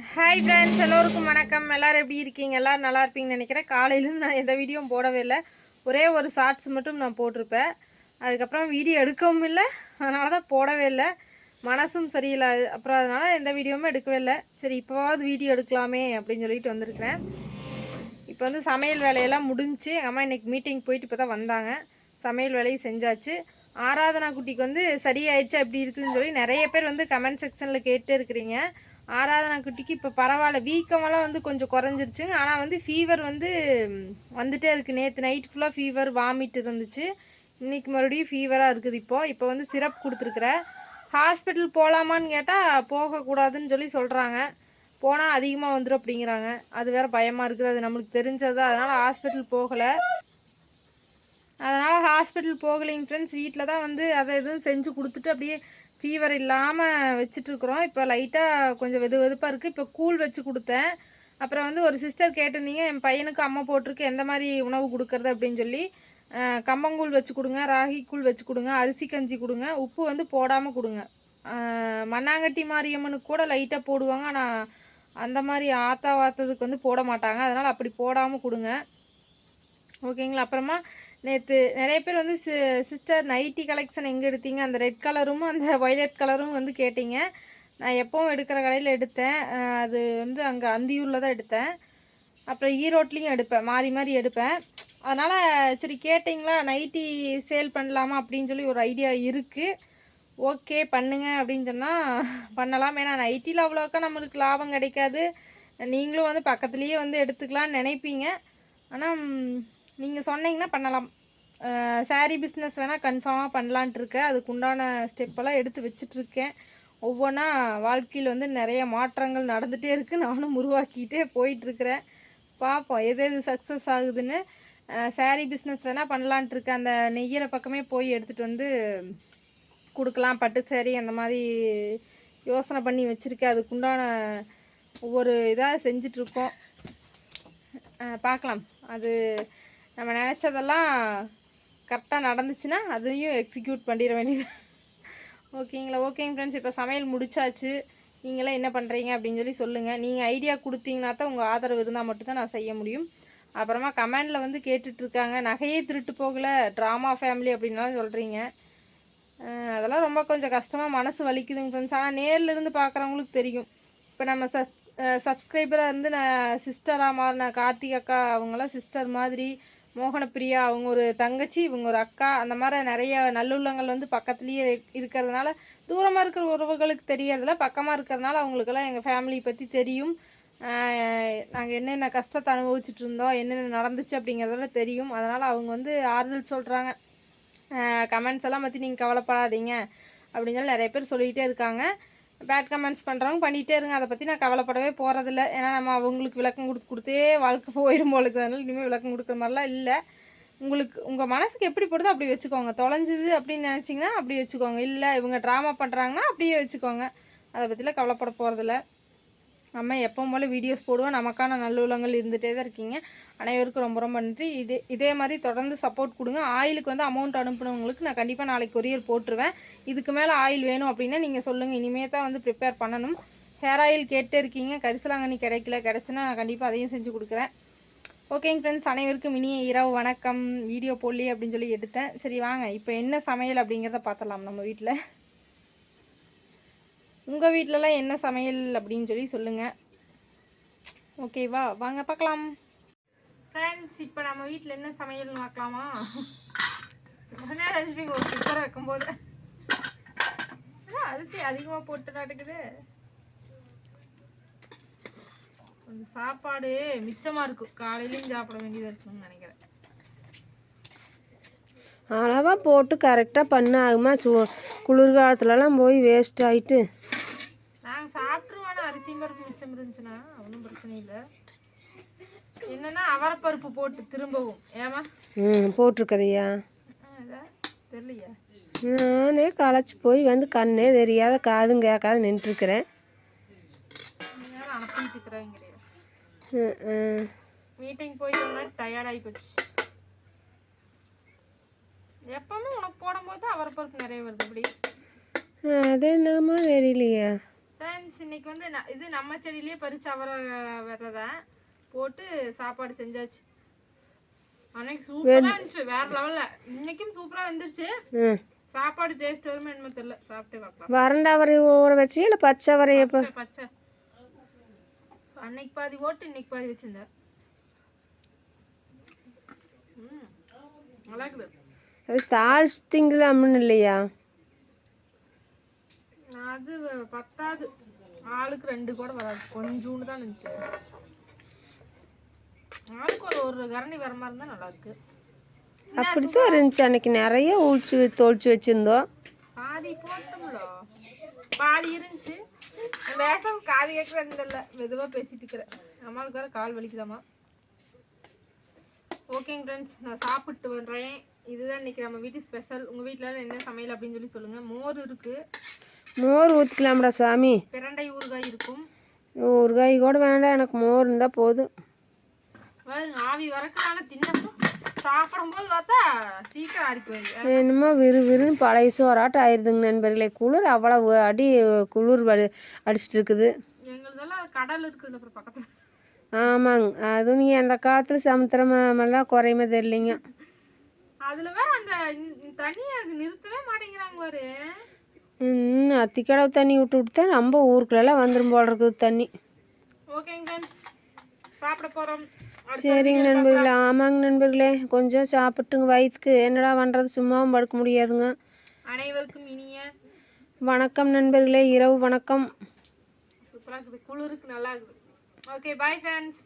Hi friends எல்லோருக்கும் வணக்கம். எல்லோரும் எப்படி இருக்கீங்க? எல்லோரும் நல்லா இருப்பீங்கன்னு நினைக்கிறேன். காலையிலேருந்து நான் எந்த வீடியோவும் போடவே இல்லை. ஒரே ஒரு ஷார்ட்ஸ் மட்டும் நான் போட்டிருப்பேன். அதுக்கப்புறம் வீடியோ எடுக்கவும் இல்லை. அதனால தான் போடவே இல்லை. மனசும் சரியில்லை அப்புறம் அதனால் எந்த வீடியோவுமே எடுக்கவே இல்லை. சரி இப்போவாவது வீடியோ எடுக்கலாமே அப்படின்னு சொல்லிட்டு வந்திருக்கிறேன். இப்போ வந்து சமையல் வேலையெல்லாம் முடிஞ்சு எங்கள் அம்மா இன்றைக்கி மீட்டிங் போயிட்டு இப்போ தான் வந்தாங்க. சமையல் வேலையும் செஞ்சாச்சு. ஆராதனா குட்டிக்கு வந்து சரியாயிடுச்சு அப்படி இருக்குதுன்னு சொல்லி நிறைய பேர் வந்து கமெண்ட் செக்ஷனில் கேட்டே இருக்கிறீங்க. ஆராதனா குட்டிக்கு இப்போ பரவாயில்ல. வீக்கமெல்லாம் வந்து கொஞ்சம் குறைஞ்சிருச்சுங்க ஆனால் வந்து ஃபீவர் வந்து வந்துகிட்டே வந்துட்டே இருக்குது நேற்று நைட் ஃபுல்லாக ஃபீவர் வாமிட் இருந்துச்சு. இன்றைக்கி மறுபடியும் ஃபீவராக இருக்குது இப்போது இப்போ வந்து சிரப் கொடுத்துருக்குறேன் ஹாஸ்பிட்டல் போகலாமான்னு கேட்டால் போகக்கூடாதுன்னு சொல்லி சொல்கிறாங்க போனால் அதிகமாக வந்துடும் அப்படிங்கிறாங்க. அது வேறு பயமாக இருக்குது. அது நம்மளுக்கு தெரிஞ்சது? அதனால் ஹாஸ்பிட்டல் போகலை. அதனால் ஹாஸ்பிட்டல் போகலைங்க ஃப்ரெண்ட்ஸ் வீட்டில் தான் வந்து அதை எதுவும் செஞ்சு கொடுத்துட்டு அப்படியே ஃபீவர் இல்லாமல் வச்சுட்ருக்குறோம் இப்போ லைட்டாக கொஞ்சம் வெது வெதுப்பாக இருக்குது இப்போ கூழ் வச்சு கொடுத்தேன். அப்புறம் வந்து ஒரு சிஸ்டர் கேட்டிருந்தீங்க என் பையனுக்கு அம்மா போட்டிருக்கு. எந்த மாதிரி உணவு கொடுக்கறது? அப்படின்னு சொல்லி கம்பங்கூழ் வச்சு கொடுங்க ராகி கூழ் வச்சு கொடுங்க அரிசி கஞ்சி கொடுங்க உப்பு வந்து போடாமல் கொடுங்க. மண்ணாங்கட்டி மாரியம்மனுக்கு கூட லைட்டாக போடுவாங்க. ஆனால் அந்த மாதிரி ஆத்தா வாத்ததுக்கு வந்து போட மாட்டாங்க. அதனால் அப்படி போடாமல் கொடுங்க. ஓகேங்களா? அப்புறமா நேற்று நிறைய பேர் வந்து சி சிஸ்டர் நைட்டி கலெக்ஷன் எங்கே எடுத்தீங்க? அந்த ரெட் கலரும் அந்த வயலட் கலரும் வந்து கேட்டீங்க. நான் எப்பவும் எடுக்கிற கடையில் எடுத்தேன். அது வந்து அங்கே அந்தியூரில் தான் எடுத்தேன். அப்புறம் ஈரோட்லேயும் எடுப்பேன். மாறி மாறி எடுப்பேன். அதனால் சரி கேட்டிங்களா? நைட்டி சேல் பண்ணலாமா அப்படின்னு சொல்லி ஒரு ஐடியா இருக்குது ஓகே பண்ணுங்க அப்படின்னு சொன்னால் பண்ணலாம். ஏன்னா நைட்டியில் அவ்வளோக்கா நம்மளுக்கு லாபம் கிடைக்காது. நீங்களும் வந்து பக்கத்துலேயே வந்து எடுத்துக்கலாம்னு நினைப்பீங்க. ஆனால் நீங்கள் சொன்னீங்கன்னா பண்ணலாம். சாரீ பிஸ்னஸ் வேணால் கன்ஃபார்மாக பண்ணலான்ட்டு இருக்கேன். அதுக்கு உண்டான ஸ்டெப்பெல்லாம் எடுத்து வச்சிட்ருக்கேன். ஒவ்வொன்றா வாழ்க்கையில் வந்து நிறைய மாற்றங்கள் நடந்துகிட்டே இருக்குது நானும் உருவாக்கிட்டே போயிட்டுருக்கிறேன் பார்ப்போம் எது எது சக்ஸஸ் ஆகுதுன்னு. சாரீ பிஸ்னஸ் வேணால் பண்ணலான்ட்டு இருக்கேன். அந்த நெய்யிற பக்கமே போய் எடுத்துகிட்டு வந்து கொடுக்கலாம். பட்டு சேரீ அந்த மாதிரி யோசனை பண்ணி வச்சுருக்கேன். அதுக்குண்டான ஒவ்வொரு இதாக செஞ்சிட்ருக்கோம். பார்க்கலாம் அது நினச்சதெல்லாம் கரெக்டாக நடந்துச்சுன்னா அதையும் எக்ஸிக்யூட் பண்ணிட வேண்டியது. ஓகேங்களா? ஓகேங்க ஃப்ரெண்ட்ஸ் இப்போ சமையல் முடிச்சாச்சு. நீங்களாம் என்ன பண்ணுறீங்க அப்படின்னு சொல்லி சொல்லுங்கள் நீங்கள் ஐடியா கொடுத்தீங்கன்னா தான் உங்கள் ஆதரவு இருந்தால் மட்டும்தான் நான் செய்ய முடியும். அப்புறமா கமெண்டில் வந்து கேட்டுட்ருக்காங்க. நகையே திருட்டு போகலை. ட்ராமா ஃபேமிலி அப்படின்லாம் சொல்கிறீங்க அதெல்லாம் ரொம்ப கொஞ்சம் கஷ்டமாக மனசு வலிக்குதுங்க ஃப்ரெண்ட்ஸ் ஆனால் நேரில் இருந்து பார்க்குறவங்களுக்கு தெரியும். இப்போ நம்ம சப் சப்ஸ்கிரைபராக இருந்து நான் சிஸ்டராக மாறின கார்த்திக் அக்கா அவங்களாம் சிஸ்டர் மாதிரி மோகனப்பிரியா அவங்க ஒரு தங்கச்சி இவங்க ஒரு அக்கா அந்த மாதிரி நிறைய நல்லுள்ளங்கள் வந்து பக்கத்துலேயே இருக்கிறதுனால தூரமாக இருக்கிற உறவுகளுக்கு தெரியறதில்ல. பக்கமாக இருக்கிறதுனால அவங்களுக்கெல்லாம் எங்கள் ஃபேமிலி பற்றி தெரியும். நாங்கள் என்னென்ன கஷ்டத்தை அனுபவிச்சுட்டு இருந்தோம் என்னென்ன நடந்துச்சு அப்படிங்கிறதெல்லாம் தெரியும். அதனால் அவங்க வந்து ஆறுதல் சொல்கிறாங்க கமெண்ட்ஸ் எல்லாம் பற்றி நீங்கள் கவலைப்படாதீங்க அப்படின்னு சொல்லி நிறைய பேர் சொல்லிகிட்டே இருக்காங்க. பேட் கமெண்ட்ஸ் பண்ணுறவங்க பண்ணிகிட்டே இருங்க. அதை பற்றி நான் கவலைப்படவே போகிறதில்ல ஏன்னா நம்ம அவங்களுக்கு விளக்கம் கொடுத்து கொடுத்தே வாழ்க்கை போயிடும் போலுக்கு அதனால் அதனால இனிமேல் விளக்கம் கொடுக்குற மாதிரிலாம் இல்லை. உங்களுக்கு உங்கள் மனசுக்கு எப்படி போடுதோ அப்படி வச்சுக்கோங்க. தொலைஞ்சுது அப்படின்னு நினச்சிங்கன்னா அப்படி வச்சுக்கோங்க. இல்லை இவங்க ட்ராமா பண்ணுறாங்கன்னா அப்படியே வச்சுக்கோங்க. அதை பற்றிலாம் கவலைப்பட போகிறதில்ல நம்ம எப்பவும் போல் வீடியோஸ் போடுவோம். நமக்கான நல்லுள்ளங்கள் இருந்துகிட்டே தான் இருக்கீங்க. அனைவருக்கும் ரொம்ப ரொம்ப நன்றி. இதே இதே மாதிரி தொடர்ந்து சப்போர்ட் கொடுங்க. ஆயிலுக்கு வந்து அமௌண்ட் அனுப்புனவங்களுக்கு நான் கண்டிப்பாக நாளைக்கு கொரியர் போட்டுருவேன். இதுக்கு மேலே ஆயில் வேணும் அப்படின்னா நீங்கள் சொல்லுங்கள் இனிமே தான் வந்து ப்ரிப்பேர் பண்ணணும். ஹேர் ஆயில் கேட்டே இருக்கீங்க. கரிசலாங்கண்ணி கிடைக்கல. கிடச்சுன்னா நான் கண்டிப்பாக அதையும் செஞ்சு கொடுக்குறேன். ஓகேங்க ஃப்ரெண்ட்ஸ் அனைவருக்கும் இனிய இரவு வணக்கம். வீடியோ போடலையே அப்படின்னு சொல்லி எடுத்தேன். சரி வாங்க. இப்போ என்ன சமையல் அப்படிங்கிறத பார்த்தலாம் நம்ம வீட்டில் உங்கள் வீட்டிலலாம் என்ன சமையல் அப்படின்னு சொல்லி சொல்லுங்கள் ஓகேவா வாங்க பார்க்கலாம். ஃப்ரெண்ட்ஸ் இப்போ நம்ம வீட்டில் என்ன சமையல்னு பார்க்கலாமா? நினச்சிப்பீங்க ஒரு குக்கரை வைக்கும்போது. அரிசி அதிகமாக போட்டு நாட்டுக்குது. கொஞ்சம் சாப்பாடு மிச்சமாக இருக்கும் காலையிலையும் சாப்பிட வேண்டியதாக இருக்குன்னு நினைக்கிறேன். அளவாக போட்டு கரெக்டாக பண்ண ஆகுமா சு குளிர்காலத்துலலாம் போய் வேஸ்ட் ஆகிட்டு பருப்பு மிச்சம் இருந்துச்சுன்னா ஒன்றும் பிரச்சனை இல்லை. என்னன்னா அவரைப்பருப்பு போட்டு திரும்பவும். ஏமா ம் போட்டிருக்கிறியா? தெரியலையா. நானே களைச்சி போய் வந்து கண்ணே தெரியாத காதும் கேட்காத நின்றுருக்கிறேன். மீட்டிங் போயிட்டு முன்னாடி டயர்ட் ஆகி போச்சு. எப்பவுமே உனக்கு போடும்போது அவரைப்பருப்பு நிறைய வருது இப்படி. அது என்னமோ தெரியலையே. இன்னைக்கு வந்து இது நம்ம செடியிலேயே பறிச்ச அவரை விதை தான் போட்டு சாப்பாடு செஞ்சாச்சு. அன்னைக்கு சூப்பரா இருந்துச்சு வேற லெவல்ல இன்னைக்கும் சூப்பரா ம் சாப்பாடு டேஸ்ட் வருமா என்னமோ தெரியல. சாப்பிட்டே பார்க்கலாம் வறண்ட அவரை ஊற வச்சு இல்லை பச்சை இப்போ பச்சை, அன்னைக்கு பாதி ஓட்டு இன்னைக்கு பாதி வச்சிருந்தேன். நல்லா இருக்குது. அது தாளிச்சு திங்கலாம்னு இல்லையா? அது பத்தாது. ஆளுக்கு ரெண்டு கூட வராது. கொஞ்சோண்டு தான் இருந்துச்சு. ஆளுக்கு ஒரு ஒரு கரண்டி வர மாதிரி இருந்தா நல்லா இருக்கு. அப்படித்தான் இருந்துச்சு. அன்னைக்கு நிறைய ஊழ்ச்சி தோல்ச்சி வச்சுருந்தோம். பாதி போட்டோம்ல. பாதி இருந்துச்சு. பேச காது கேட்கறது இல்லை. மெதுவாக பேசிட்டு இருக்கிறேன். அம்மாவுக்கு வேற கால் வலிக்குதாம்மா ஓகேங்க ஃப்ரெண்ட்ஸ் நான் சாப்பிட்டு வர்றேன். இதுதான் இன்னைக்கு நம்ம வீட்டு ஸ்பெஷல் உங்கள் வீட்டில் என்ன சமையல் அப்படின்னு சொல்லி சொல்லுங்கள் மோர் இருக்குது மோர் ஊற்றிக்கலாம்டா சாமி. பிரண்டை ஊறுகாய் இருக்கும். ஊறுகாய் கூட வேண்டாம் எனக்கு மோர் இருந்தால் போதும். ஆவி வரக்கனால தின்னப்போ சாப்பிடும்போது பார்த்தா சீக்கிரம் போயிடுது. என்னமோ விறு விறுன்னு பழைய சோறாட்டம் ஆயிடுதுங்க நண்பர்களே. குளிர் அவ்வளவு அடி குளிர் அடிச்சிட்டு இருக்குது. எங்களுதெல்லாம் கடல் இருக்குதுல்ல அப்புறம் பக்கத்தில். ஆமாங்க. அதுவும் நீ அந்த காலத்தில் சமுத்திரமெல்லாம் குறையுமே தெரியலிங்க. அதில் வேற அந்த தண்ணியை நிறுத்தவே மாட்டேங்கிறாங்க பாரு. அத்திக்கடவு தண்ணி விட்டு விட்டு தான் நம்ம ஊருக்குள்ளெல்லாம் வந்துடும் போல இருக்குது தண்ணி. சரிங்க நண்பர்களே. ஆமாங்க நண்பர்களே. கொஞ்சம் சாப்பிட்டுங்க வயிற்றுக்கு என்னடா பண்ணுறது சும்மாவும் படுக்க முடியாதுங்க. அனைவருக்கும் இனிய வணக்கம் நண்பர்களே. இரவு வணக்கம். சூப்பராக இருக்குது. குளிருக்கு நல்லா இருக்குது. Okay bye friends